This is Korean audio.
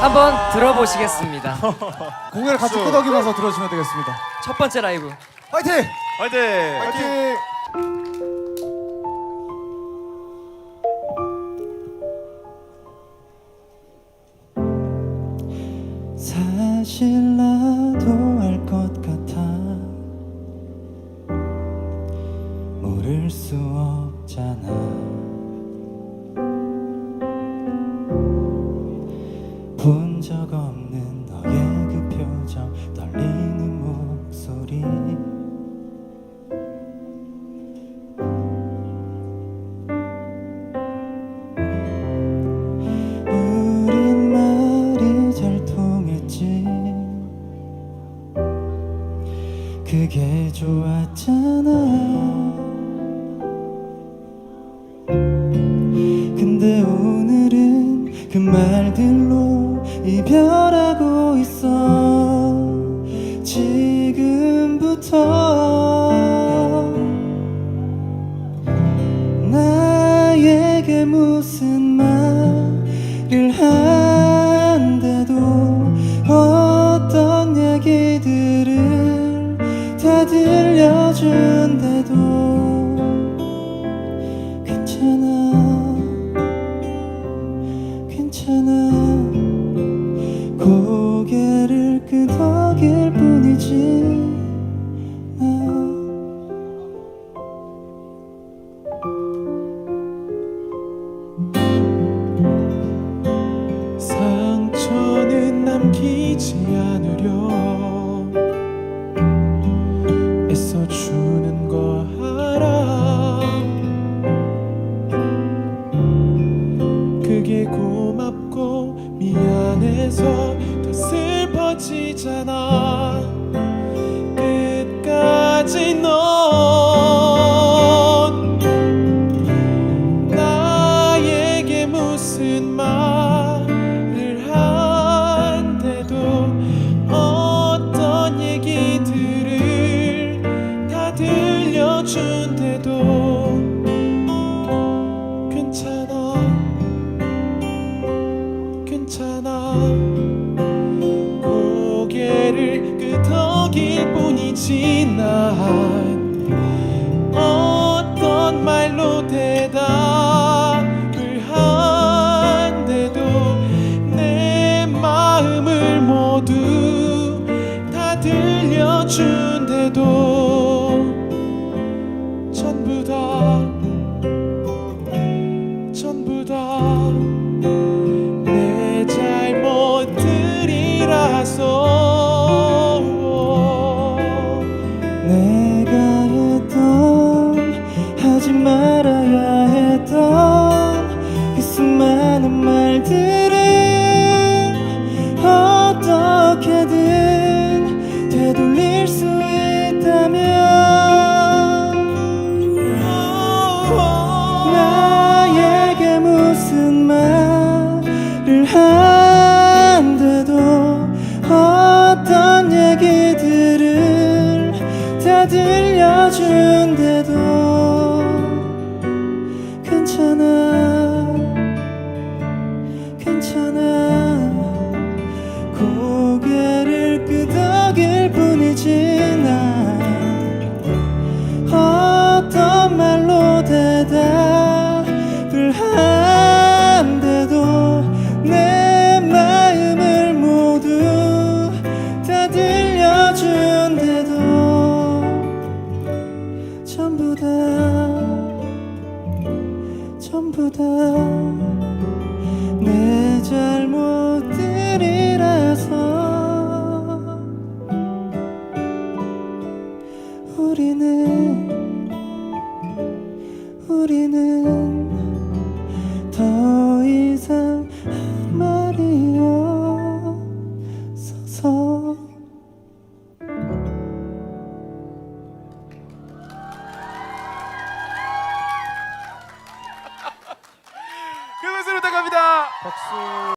한번 들어보시겠습니다. 공연을 같이 끄덕이면서 들어주시면 되겠습니다. 첫 번째 라이브. 화이팅! 화이팅! 화이팅! 사실 나도 알 것 같아 모를 수 없잖아 본 적 없는 너의 그 표정 떨리는 목소리. 우린 말이 잘 통했지. 그게 좋았잖아 이별하고 있어. 지금부터 나에게 무슨 말을 한데도 어떤 얘기들을 다 들려준데도 괜찮아 괜찮아 고개를 끄덕일 뿐이지 미안해서 더 슬퍼지잖아. 끝까지 넌 나에게 무슨 말을 한데도 어떤 얘기들을 다 들려준데도 어떤 말로 대답을 한데도 내 마음을 모두 다 들려준데도 다 전부 다 내 잘못들이라서 우리는 우리는 더 이상